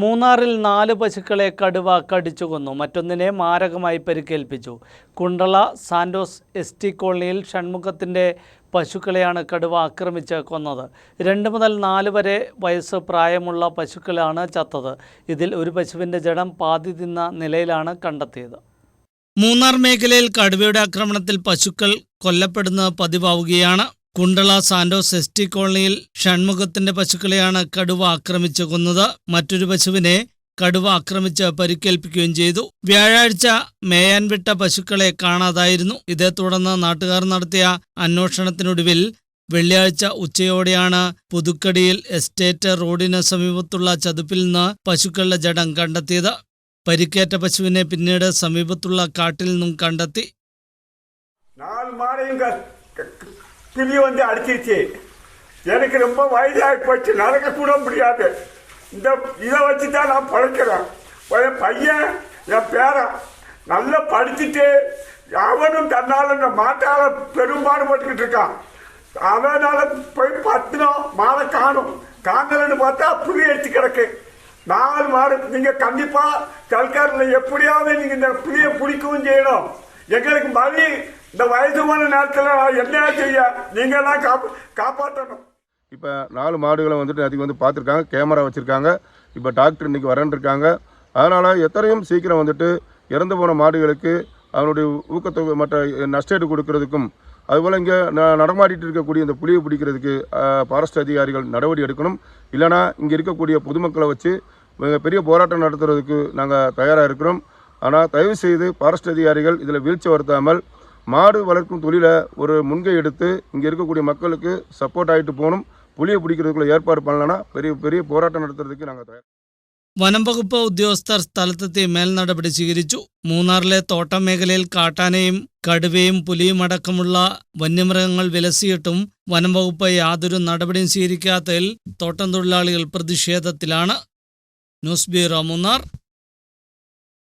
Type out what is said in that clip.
മൂന്നാറിൽ നാല് പശുക്കളെ കടുവ കടിച്ചു കൊന്നു മറ്റൊന്നിനെ മാരകമായി പരിക്കേൽപ്പിച്ചു. കുണ്ടള സാൻഡോസ് എസ് ടി കോളനിയിൽ ഷൺമുഖത്തിന്റെ പശുക്കളെയാണ് കടുവ ആക്രമിച്ച് കൊന്നത്. രണ്ട് മുതൽ നാല് വരെ വയസ്സ് പ്രായമുള്ള പശുക്കളാണ് ചത്തത്. ഇതിൽ ഒരു പശുവിന്റെ ജഡം പാതി തിന്ന നിലയിലാണ് കണ്ടെത്തിയത്. മൂന്നാർ മേഖലയിൽ കടുവയുടെ ആക്രമണത്തിൽ പശുക്കൾ കൊല്ലപ്പെടുന്നത് പതിവാവുകയാണ്. കുണ്ടള സാന്റോസ് എസ് ടി കോളനിയിൽ ഷൺമുഖത്തിന്റെ പശുക്കളെയാണ് കടുവ ആക്രമിച്ചു കൊന്നത്. മറ്റൊരു പശുവിനെ കടുവ ആക്രമിച്ച് പരിക്കേൽപ്പിക്കുകയും ചെയ്തു. വ്യാഴാഴ്ച മേയാൻ വിട്ട പശുക്കളെ കാണാതായിരുന്നു. ഇതേ തുടർന്ന് നാട്ടുകാർ നടത്തിയ അന്വേഷണത്തിനൊടുവിൽ വെള്ളിയാഴ്ച ഉച്ചയോടെയാണ് പുതുക്കടിയിൽ എസ്റ്റേറ്റ് റോഡിന് സമീപത്തുള്ള ചതുപ്പിൽ നിന്ന് പശുക്കളുടെ ജഡം കണ്ടെത്തിയത്. പരിക്കേറ്റ പശുവിനെ പിന്നീട് സമീപത്തുള്ള കാട്ടിൽ നിന്നും കണ്ടെത്തി. நாலு வந்து அடிச்சிருச்சு. எனக்கு ரொம்ப வயதாகி போச்சு நடக்க கூட முடியாது. இந்த இதை வச்சு தான் நான் பழைக்கிறேன். என் பையன் என் பேரன் நல்லா படிச்சுட்டு அவனும் தன்னால் இந்த மாட்டால பெரும்பாடுபட்டுக்கிட்டு இருக்கான். அவனால போய் பத்தினோம் மாலை காணும். காங்கலன்னு பார்த்தா புளி அடிச்சு கிடக்கு. நாலு மாடு நீங்க கண்டிப்பா கல்காரில் எப்படியாவது நீங்க இந்த புளியை பிடிக்கவும் செய்யணும். எங்களுக்கு மணி இந்த வயசுமான நேரத்தில் என்ன செய்ய? நீங்க காப்ப- காப்பாற்றணும் இப்போ நாலு மாடுகளை வந்துட்டு அதுக்கு வந்து பார்த்துருக்காங்க கேமரா வச்சுருக்காங்க. இப்போ டாக்டர் இன்னைக்கு வரேன்ருக்காங்க அதனால் எத்தனையும் சீக்கிரம் வந்துட்டு இறந்து போன மாடுகளுக்கு அவனுடைய ஊக்கத்தொகை மற்ற நஷ்டீடு கொடுக்கறதுக்கும் அதுபோல் இங்கே ந நடமாடிட்டு இருக்கக்கூடிய இந்த புலியை பிடிக்கிறதுக்கு ஃபாரஸ்ட் அதிகாரிகள் நடவடிக்கை எடுக்கணும். இல்லைனா இங்கே இருக்கக்கூடிய பொதுமக்களை வச்சு மிக பெரிய போராட்டம் நடத்துறதுக்கு நாங்கள் தயாராக இருக்கிறோம். ஆனால் தயவு செய்து ஃபாரஸ்ட் அதிகாரிகள் இதில் வீழ்ச்சி வருத்தாமல் மாடு வளர்க்கும் தொழிலை ஒரு முன்கை எடுத்து இங்கே இருக்கக்கூடிய மக்களுக்கு சப்போர்ட் ஆகிட்டு போகணும். புளியை பிடிக்கிறதுக்குள்ள ஏற்பாடு பண்ணலன்னா பெரிய பெரிய போராட்டம் நடத்துறதுக்கு நாங்கள் தயார். വനം വകുപ്പ് ഉദ്യോഗസ്ഥർ സ്ഥലത്തെത്തി മേൽനടപടി സ്വീകരിച്ചു. മൂന്നാറിലെ തോട്ടം മേഖലയിൽ കാട്ടാനയും കടുവയും പുലിയും അടക്കമുള്ള വന്യമൃഗങ്ങൾ വിലസിയിട്ടും വനം വകുപ്പ് യാതൊരു നടപടിയും സ്വീകരിക്കാത്തതിൽ തോട്ടം തൊഴിലാളികൾ പ്രതിഷേധത്തിലാണ്. News bureau Munnar.